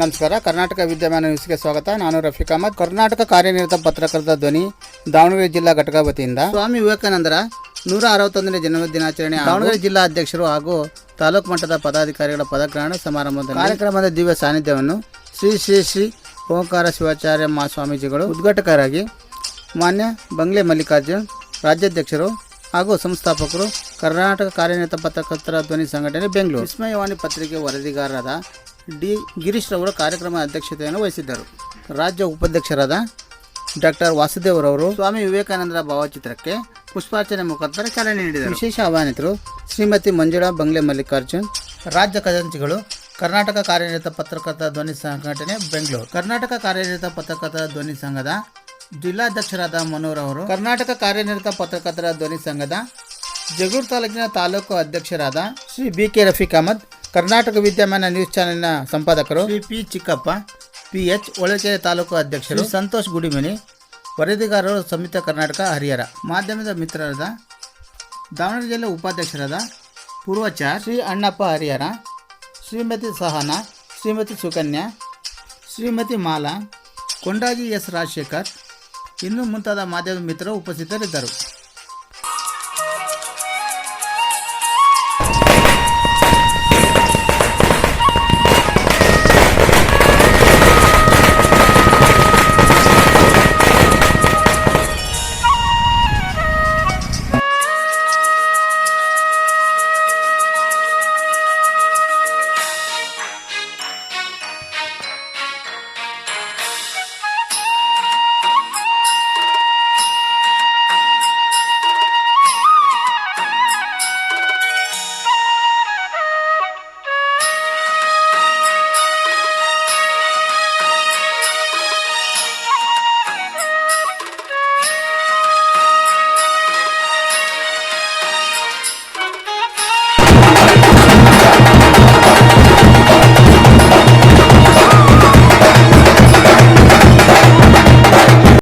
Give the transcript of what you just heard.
ನಮಸ್ಕಾರ ಕರ್ನಾಟಕ ವಿದ್ಯಮಾನ ನ್ಯೂಸ್ಗೆ ಸ್ವಾಗತ. ನಾನು ರಫೀಕ್ ಅಹಮದ್. ಕರ್ನಾಟಕ ಕಾರ್ಯನಿರತ ಪತ್ರಕರ್ತ ಧ್ವನಿ ದಾವಣಗೆರೆ ಜಿಲ್ಲಾ ಘಟಕ ವತಿಯಿಂದ. ಸ್ವಾಮಿ ವಿವೇಕಾನಂದರ ನೂರ ಅರವತ್ತೊಂದನೇ ಜನ್ಮ ದಿನಾಚರಣೆ ದಾವಣಗೆರೆ ಜಿಲ್ಲಾ ಅಧ್ಯಕ್ಷರು ಹಾಗೂ ತಾಲೂಕು ಮಟ್ಟದ ಪದಾಧಿಕಾರಿಗಳ ಪದಗ್ರಹಣ ಸಮಾರಂಭದ ಕಾರ್ಯಕ್ರಮದ ದಿವ್ಯ ಸಾನ್ನಿಧ್ಯವನ್ನು ಶ್ರೀ ಶ್ರೀ ಶ್ರೀ ಓಂಕಾರ ಶಿವಾಚಾರ್ಯ ಮಾ ಸ್ವಾಮೀಜಿಗಳು ಉದ್ಘಾಟಕರಾಗಿ ಮಾನ್ಯ ಬಂಗ್ಲೆ ಮಲ್ಲಿಕಾರ್ಜುನ್ ರಾಜ್ಯಾಧ್ಯಕ್ಷರು ಹಾಗೂ ಸಂಸ್ಥಾಪಕರು ಕರ್ನಾಟಕ ಕಾರ್ಯನಿರತ ಪತ್ರಕರ್ತರ ಧ್ವನಿ ಸಂಘಟನೆ ಬೆಂಗಳೂರು. ವಿಸ್ಮಯವಾಣಿ ಪತ್ರಿಕೆ ವರದಿಗಾರರಾದ ಡಿ. ಗಿರೀಶ್ ರವರು ಕಾರ್ಯಕ್ರಮ ಅಧ್ಯಕ್ಷತೆಯನ್ನು ವಹಿಸಿದ್ದರು. ರಾಜ್ಯ ಉಪಾಧ್ಯಕ್ಷರಾದ ಡಾಕ್ಟರ್ ವಾಸುದೇವರವರು ಸ್ವಾಮಿ ವಿವೇಕಾನಂದರ ಭಾವಚಿತ್ರಕ್ಕೆ ಪುಷ್ಪಾರ್ಚನೆ ಮುಖಾಂತರ ಚಾಲನೆ ನೀಡಿದರು. ವಿಶೇಷ ಆಹ್ವಾನಿತರು ಶ್ರೀಮತಿ ಮಂಜುಳಾ ಬಂಗ್ಲೆ ಮಲ್ಲಿಕಾರ್ಜುನ್, ರಾಜ್ಯ ಖಜಾಂಚಿಗಳು, ಕರ್ನಾಟಕ ಕಾರ್ಯನಿರತ ಪತ್ರಕರ್ತ ಧ್ವನಿ ಸಂಘಟನೆ ಬೆಂಗಳೂರು. ಕರ್ನಾಟಕ ಕಾರ್ಯನಿರತ ಪತ್ರಕರ್ತ ಧ್ವನಿ ಸಂಘದ ಜಿಲ್ಲಾಧ್ಯಕ್ಷರಾದ ಮನೋರ್ ಅವರು, ಕರ್ನಾಟಕ ಕಾರ್ಯನಿರತ ಪತ್ರಕರ್ತರ ಧ್ವನಿ ಸಂಘದ ಜಗಳೂರು ತಾಲೂಕಿನ ತಾಲೂಕು ಅಧ್ಯಕ್ಷರಾದ Shri B K Rafiq Ahmed Karnataka Vidyamana news ಚಾನೆಲ್ನ ಸಂಪಾದಕರು Shri P Chikkappa P H Olakere taluk ಅಧ್ಯಕ್ಷರು ಸಂತೋಷ್ ಗುಡಿಮನಿ ವರದಿಗಾರರು ಸಂಯುಕ್ತ ಕರ್ನಾಟಕ ಹರಿಹರ. ಮಾಧ್ಯಮದ ಮಿತ್ರರಾದ ದಾವಣಗೆರೆ ಜಿಲ್ಲೆ ಉಪಾಧ್ಯಕ್ಷರಾದ ಪೂರ್ವಚಾರ್ ಶ್ರೀ ಅಣ್ಣಪ್ಪ ಹರಿಹರ ಶ್ರೀಮತಿ ಸಹನಾ ಶ್ರೀಮತಿ ಸುಕನ್ಯಾ ಶ್ರೀಮತಿ ಮಾಲಾ ಕೊಂಡಾಜಿ ಎಸ್ ರಾಜಶೇಖರ್ ಇನ್ನೂ ಮುಂತಾದ ಮಾಧ್ಯಮ ಮಿತ್ರರು ಉಪಸ್ಥಿತರಿದ್ದರು.